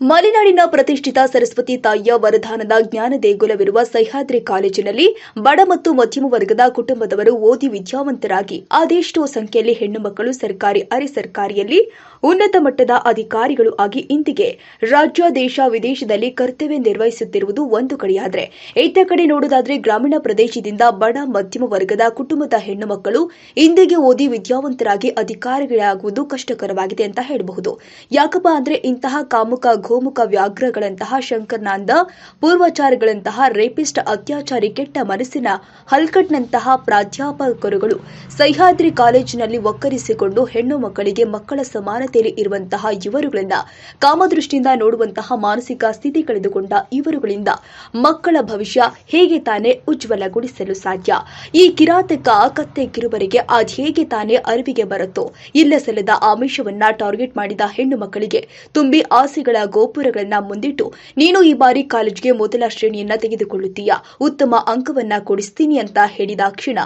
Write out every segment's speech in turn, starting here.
ಮಲೆನಾಡಿನ ಪ್ರತಿಷ್ಠಿತ ಸರಸ್ವತಿ ತಾಯಿಯ ವರದಾನದ ಜ್ಞಾನ ದೇಗುಲವಿರುವ ಸಹ್ಯಾದ್ರಿ ಕಾಲೇಜಿನಲ್ಲಿ ಬಡ ಮತ್ತು ಮಧ್ಯಮ ವರ್ಗದ ಕುಟುಂಬದವರು ಓದಿ ವಿದ್ಯಾವಂತರಾಗಿ ಅದೆಷ್ಟೋ ಸಂಖ್ಯೆಯಲ್ಲಿ ಹೆಣ್ಣು ಮಕ್ಕಳು ಸರ್ಕಾರಿ ಅರೆ ಸರ್ಕಾರಿಯಲ್ಲಿ ಉನ್ನತ ಮಟ್ಟದ ಅಧಿಕಾರಿಗಳು ಆಗಿ ಇಂದಿಗೆ ರಾಜ್ಯ, ದೇಶ, ವಿದೇಶದಲ್ಲಿ ಕರ್ತವ್ಯ ನಿರ್ವಹಿಸುತ್ತಿರುವುದು ಒಂದು ಕಡೆಯಾದರೆ. ಇತ್ತ ಕಡೆ ನೋಡುವುದಾದರೆ ಗ್ರಾಮೀಣ ಪ್ರದೇಶದಿಂದ ಬಡ, ಮಧ್ಯಮ ವರ್ಗದ ಕುಟುಂಬದ ಹೆಣ್ಣು ಮಕ್ಕಳು ಇಂದಿಗೆ ಓದಿ ವಿದ್ಯಾವಂತರಾಗಿ ಅಧಿಕಾರಿಗಳಾಗುವುದು ಕಷ್ಟಕರವಾಗಿದೆ ಅಂತ ಹೇಳಬಹುದು. ಯಾಕಪ್ಪ ಅಂದ್ರೆ ಇಂತಹ ಕಾಮುಕ ಗೋಮುಖ ವ್ಯಾಘ್ರಗಳಂತಹ ಶಂಕರ್ನಾಂದ, ಪೂರ್ವಾಚಾರಗಳಂತಹ ರೇಪಿಸ್ಟ್ ಅತ್ಯಾಚಾರಿ ಕೆಟ್ಟ ಮನಸ್ಸಿನ ಹಲ್ಕಟ್ನಂತಹ ಪ್ರಾಧ್ಯಾಪಕರುಗಳು ಸಹ್ಯಾದ್ರಿ ಕಾಲೇಜಿನಲ್ಲಿ ಒಕ್ಕರಿಸಿಕೊಂಡು ಹೆಣ್ಣು ಮಕ್ಕಳಿಗೆ ಮಕ್ಕಳ ಸಮಾನತೆಯಲ್ಲಿ ಇರುವಂತಹ ಇವರುಗಳಿಂದ, ಕಾಮದೃಷ್ಟಿಯಿಂದ ನೋಡುವಂತಹ ಮಾನಸಿಕ ಸ್ಥಿತಿ ಕಳೆದುಕೊಂಡ ಇವರುಗಳಿಂದ ಮಕ್ಕಳ ಭವಿಷ್ಯ ಹೇಗೆ ತಾನೇ ಉಜ್ವಲಗೊಳಿಸಲು ಸಾಧ್ಯ? ಈ ಕಿರಾತಕ ಕತ್ತೆ ಕಿರುಬರಿಗೆ ಅದು ಹೇಗೆ ತಾನೇ ಅರಿವಿಗೆ ಬರುತ್ತೋ? ಇಲ್ಲ ಸಲ್ಲದ ಆಮಿಷವನ್ನ ಟಾರ್ಗೆಟ್ ಮಾಡಿದ ಹೆಣ್ಣು ಮಕ್ಕಳಿಗೆ ತುಂಬಿ ಆಸೆಗಳ ಗೋಪುರಗಳನ್ನ ಮುಂದಿಟ್ಟು, ನೀನು ಈ ಬಾರಿ ಕಾಲೇಜ್ಗೆ ಮೊದಲ ಶ್ರೇಣಿಯನ್ನ ತೆಗೆದುಕೊಳ್ಳುತ್ತೀಯಾ? ಉತ್ತಮ ಅಂಕವನ್ನ ಕೊಡಿಸ್ತೀನಿ ಅಂತ ಹೇಳಿದ ಕ್ಷಣ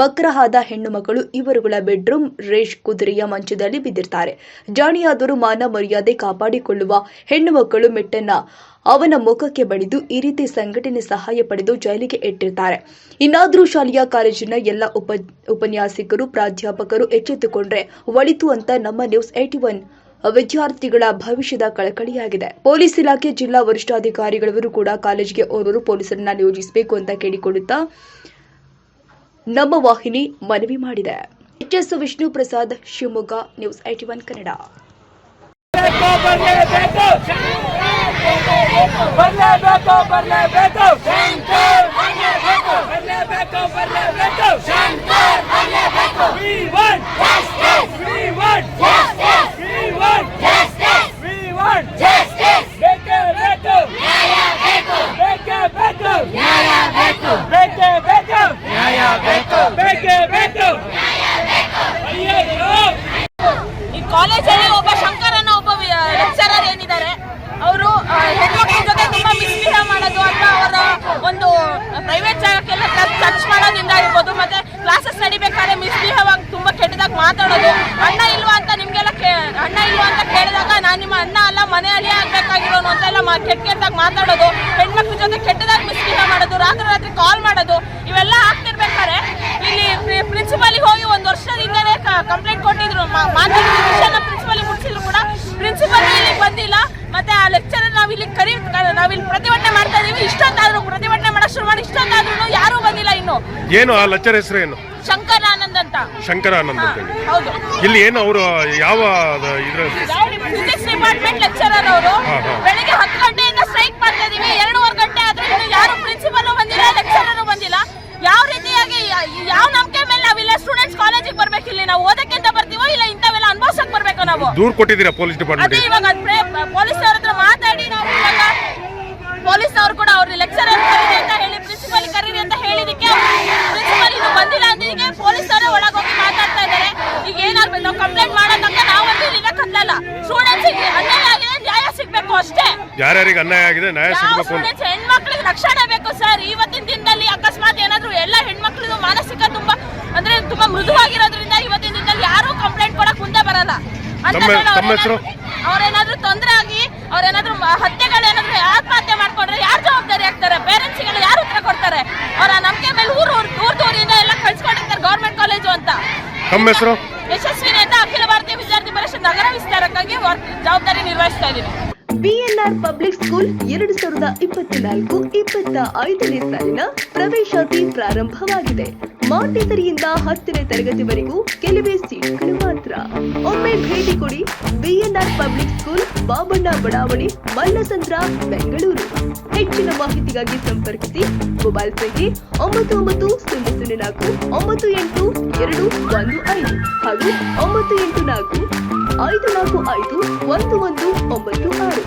ಬಕ್ರಹಾದ ಹೆಣ್ಣು ಮಕ್ಕಳು ಇವರುಗಳ ಬೆಡ್ರೂಮ್ ರೇಷ್ ಕುದುರೆಯ ಮಂಚದಲ್ಲಿ ಬಿದ್ದಿರ್ತಾರೆ. ಜಾಣಿಯಾದರೂ ಮಾನ ಮರ್ಯಾದೆ ಕಾಪಾಡಿಕೊಳ್ಳುವ ಹೆಣ್ಣು ಮಕ್ಕಳು ಮೆಟ್ಟನ್ನ ಅವನ ಮುಖಕ್ಕೆ ಬಡಿದು ಈ ರೀತಿ ಸಂಘಟನೆ ಸಹಾಯ ಪಡೆದು ಜೈಲಿಗೆ ಇಟ್ಟಿರ್ತಾರೆ. ಇನ್ನಾದರೂ ಶಾಲೆಯ ಕಾಲೇಜಿನ ಎಲ್ಲ ಉಪ, ಉಪನ್ಯಾಸಕರು, ಪ್ರಾಧ್ಯಾಪಕರು ಎಚ್ಚೆತ್ತುಕೊಂಡ್ರೆ ಒಳಿತು ಅಂತ ನಮ್ಮ ನ್ಯೂಸ್ ಏಟಿ ಒನ್ ವಿದ್ಯಾರ್ಥಿಗಳ ಭವಿಷ್ಯದ ಕಳಕಳಿಯಾಗಿದೆ. ಪೊಲೀಸ್ ಇಲಾಖೆ ಜಿಲ್ಲಾ ವರಿಷ್ಠಾಧಿಕಾರಿಗಳವರು ಕೂಡ ಕಾಲೇಜಿಗೆ ಓರ್ವರು ಪೊಲೀಸರನ್ನ ನಿಯೋಜಿಸಬೇಕು ಅಂತ ಕೇಳಿಕೊಳ್ಳುತ್ತಾ ನಮ್ಮ ವಾಹಿನಿ ಮನವಿ ಮಾಡಿದೆ. H S Vishnu Prasad, Shivamogga, news IT one Kannada ಬರಲೇಬೇಕು ಬರಲೇಬೇಕು We want We want We want We want ಬೇಕೇ ಬೇಕು ಬೇಕೇ ಬೇಕು ಬೇಕೇ ಬೇಕು ಬೇಕೇ ಬೇಕು ಅಯ್ಯಯ್ಯೋ ಈ ಕಾಲೇಜಲ್ಲಿ ಒಬ್ಬ ಶಂಕರ್ ಅನ್ನೋ ಒಬ್ಬ ಲೆಕ್ಚರರ್ ಏನಿದ್ದಾರೆ ಅವರು ಹೆಣ್ಮಕ್ಳ ಜೊತೆ ತುಂಬಾ ಮಿಸ್ಬಿಹೇವ್ ಮಾಡೋದು ಅಥವಾ ಅವರ ಒಂದು ಪ್ರೈವೇಟ್ ಜಾಗಕ್ಕೆಲ್ಲ ಟಚ್ ಮಾಡೋದ್ರಿಂದ ಇರ್ಬೋದು ಮತ್ತೆ ನಡಿಬೇಕಾದ್ರೆ ಆಗಿ ತುಂಬಾ ಕೆಟ್ಟದಾಗ ಮಾತಾಡೋದು. ಅಣ್ಣ ಇಲ್ವಾ ಅಂತ ನಿಮ್ಗೆಲ್ಲ ಅಣ್ಣ ಇಲ್ವಾ ಅಂತ ಕೇಳಿದಾಗ ನಾನು ನಿಮ್ಮ ಅಣ್ಣ ಅಲ್ಲ ಮನೆಯಲ್ಲಿ ಆಗ್ಬೇಕಾಗಿರೋನು ಅಂತ ಎಲ್ಲ ಕೆಟ್ಟ ಕೆಟ್ಟದಾಗ ಮಾತಾಡೋದು. ಹೆಣ್ಮಕ್ಳ ಜೊತೆ ಕೆಟ್ಟದಾಗ ಮಿಸ್ಬಿಹೇವ್ ಮಾಡೋದು ರಾತ್ರಿ ರಾತ್ರಿ ಕಾಲ್ ಮಾಡೋದು, ಇವೆಲ್ಲ ಆಗ್ತಿರ್ಬೇಕಾದ್ರೆ ಇಲ್ಲಿ ಪ್ರಿನ್ಸಿಪಾಲಿಗೆ ಹೋಗಿ ಒಂದು ವರ್ಷದಿಂದನೇ ಕಂಪ್ಲೇಂಟ್ ಕೊಟ್ಟಿದ್ರು. ಮಾತಾಡಿದ್ರು ಮಾತಾಡಿದ ವಿಷಯನ ಕೂಡ. ಪ್ರಿನ್ಸಿಪಲ್ ಇಲ್ಲಿ ಬಂದಿಲ್ಲ. ಮತ್ತೆ ಆ ಲೆಕ್ಚರ್ ನಾವ್ ಇಲ್ಲಿ ಕರಿ ನಾವಿಲ್ಲಿ ಪ್ರತಿಭಟನೆ ಮಾಡ್ತಾ ಇದೀವಿ. ಇಷ್ಟೊತ್ತಾದ್ರೂ ಪ್ರತಿಭಟನೆ ಮಾಡೋ ಶುರು ಮಾಡಿ. ಇಷ್ಟೊತ್ತಾದ್ರೂ ಯಾರೂ ಬಂದಿಲ್ಲ ಇನ್ನು. ಏನು ಆ ಲೆಕ್ಚರ್ ಹೆಸರು ಏನು? ಶಂಕರ್ ಆನಂದ್ ಅಂತ. ಶಂಕರ ಆನಂದ್ ಅಂತ ಹೇಳಿ. ಹೌದು. ಇಲ್ಲಿ ಏನು ಅವರು ಯಾವ ಇದ್ರ ಫಿಸಿಕ್ಸ್ ಡಿಪಾರ್ಟ್ಮೆಂಟ್ ಲೆಕ್ಚರರ್ ಅವರು? ಹಾ, ಹಾ. ಬೆಳಿಗ್ಗೆ ಹತ್ತು ಗಂಟೆಯಿಂದ ಸ್ಟ್ರೈಕ್ ಮಾಡ್ತಾ ಇದೀವಿ. ಎರಡೂವರೆ ಗಂಟೆ ಆದ್ರೂ ಇನ್ನು ಯಾರು ಪ್ರಿನ್ಸಿಪಲ್ ಬಂದಿಲ್ಲ ಲೆಕ್ಚರರ್ ಬಂದಿಲ್ಲ. ಯಾವ ರೀತಿಯಾಗಿ ಯಾ- ಯಾವ ನಂಬಿಕೆ ಮೇಲೆ ನಾವಿಲ್ಲ ಸ್ಟೂಡೆಂಟ್ಸ್ ಕಾಲೇಜಿಗೆ ಬರ್ಬೇಕು ಇಲ್ಲಿ? ನಾವು ಓದಕ್ಕೆ ಅಂತ ಬರ್ತೀವೋ ಇಲ್ಲ ಇಂಥವೆಲ್ಲ ಅನುಭವಿಸಕ್ ಬರ್ಬೇಕು ನಾವು? ದೂರ್ ಕೊಟ್ಟಿದ್ದೀರಾ ಪೊಲೀಸ್ ಅದೇ ಡಿಪಾರ್ಟ್ಮೆಂಟ್ ಇವಾಗ ಪೊಲೀಸ್ ಅವ್ರ ಹತ್ರ ಮಾತಾಡಿ ನಾವು ಇವಾಗ ಪೊಲೀಸ್ ಅವ್ರು ಕೂಡ ಅವ್ರ ಲೆಕ್ಚರರ್ ಕರೀರಿ ಅಂತ ಹೇಳಿ ಪ್ರಿನ್ಸಿಪಲ್ ಕರೀರಿ ಅಂತ ಹೇಳಿದಕ್ಕೆ ಪ್ರಿನ್ಸಿಪಲ್ ಇನ್ನು ಬಂದಿಲ್ಲ ಅಂದಿಗೆ ಪೊಲೀಸ್ ಅವರೇ ಒಳಗೋಗಿ ಮಾತಾಡ್ತಾ ಇದ್ದಾರೆ ಈಗ ಏನಾಗ್ಬೇಕು ನಾವು ಕಂಪ್ಲೇಂಟ್ ಮಾಡೋ ತನಕ ನಾವಂತೂ ಇಲ್ಲಿಗೆ ಕತ್ತಲ್ಲ ಸ್ಟೂಡೆಂಟ್ಸ್ ಅನ್ಯಾಯ ಆಗಿದೆ ಸಿಗ್ಬೇಕು ಅಷ್ಟೇ. ಯಾರ್ಯಾರಿಗೆ ಅನ್ಯಾಯ ಆಗಿದೆ ನ್ಯಾಯ ಸಿಗಬೇಕು ಹೆಣ್ಮಕ್ಳಿಗೆ ರಕ್ಷಣೆ ಬೇಕು ಸರ್. ಇವತ್ತಿನ ದಿನದಲ್ಲಿ ಅಕಸ್ಮಾತ್ ಏನಾದ್ರು ಎಲ್ಲ ಹೆಣ್ಮಕ್ಳಿಗೂ ಮಾನಸಿಕ ತುಂಬಾ ಅಂದ್ರೆ ತುಂಬಾ ಮೃದುವಾಗಿರೋದ್ರಿಂದ ಇವತ್ತಿನ ದಿನದಲ್ಲಿ ಯಾರು ಕಂಪ್ಲೇಂಟ್ ಕೊಡಕ್ ಮುಂದೆ ಬರಲ್ಲ? ಅವ್ರೇನಾದ್ರೂ ತೊಂದರೆ ಆಗಿ ಅವ್ರೇನಾದ್ರೂ ಹತ್ಯೆಗಳೇನಾದ್ರು ಆತ್ಮಹತ್ಯೆ ಮಾಡ್ಕೊಂಡ್ರೆ ಯಾರು ಜವಾಬ್ದಾರಿ ಆಗ್ತಾರೆ? ಪೇರೆಂಟ್ಸ್ಗಳು ಯಾರು ಉತ್ತರ ಕೊಡ್ತಾರೆ? ಅವರ ನಂಬಿಕೆ ಮೇಲೆ ಊರು ಊರು ದೂರ ದೂರಿಂದ ಎಲ್ಲ ಕಳ್ಸ್ಕೊಂಡಿರ್ತಾರೆ ಗೌರ್ಮೆಂಟ್ ಕಾಲೇಜು ಅಂತ. ತಮ್ಮ ಹೆಸರು? ಯಶಸ್ವಿನಿ ಅಂತ ಅಖಿಲ ಭಾರತೀಯ ವಿದ್ಯಾರ್ಥಿ ಪರಿಷತ್ ನಗರ ವಿಸ್ತಾರಕ್ಕಾಗಿ ಜವಾಬ್ದಾರಿ ನಿರ್ವಹಿಸ್ತಾ ಇದ್ದೀನಿ. ಬಿಎನ್ಆರ್ ಪಬ್ಲಿಕ್ ಸ್ಕೂಲ್ ಎರಡು ಸಾವಿರದ ಇಪ್ಪತ್ನಾಲ್ಕು ಇಪ್ಪತ್ತ ಐದನೇ ಸಾಲಿನ ಪ್ರವೇಶಾತಿ ಪ್ರಾರಂಭವಾಗಿದೆ. ಮಾಂಟೇಸರಿಯಿಂದ ಹತ್ತನೇ ತರಗತಿವರೆಗೂ ಕೆಲವೇ ಸೀಟ್ಗಳು ಮಾತ್ರ. ಒಮ್ಮೆ ಭೇಟಿ ಕೊಡಿ ಬಿಎನ್ಆರ್ ಪಬ್ಲಿಕ್ ಬಾಬಣ್ಣ ಬಡಾವಣೆ, ಮಲ್ಲಸಂದ್ರ, ಬೆಂಗಳೂರು. ಹೆಚ್ಚಿನ ಮಾಹಿತಿಗಾಗಿ ಸಂಪರ್ಕಿಸಿ ಮೊಬೈಲ್ ಸಂಖ್ಯೆ ಒಂಬತ್ತು ಒಂಬತ್ತು ಸೊನ್ನೆ ಸೊನ್ನೆ ನಾಲ್ಕು ಒಂಬತ್ತು ಎಂಟು ಎರಡು ಒಂದು ಐದು ಹಾಗೂ ಒಂಬತ್ತು ಎಂಟು ನಾಲ್ಕು ಐದು ನಾಲ್ಕು ಐದು ಒಂದು ಒಂದು ಒಂಬತ್ತು ಆರು.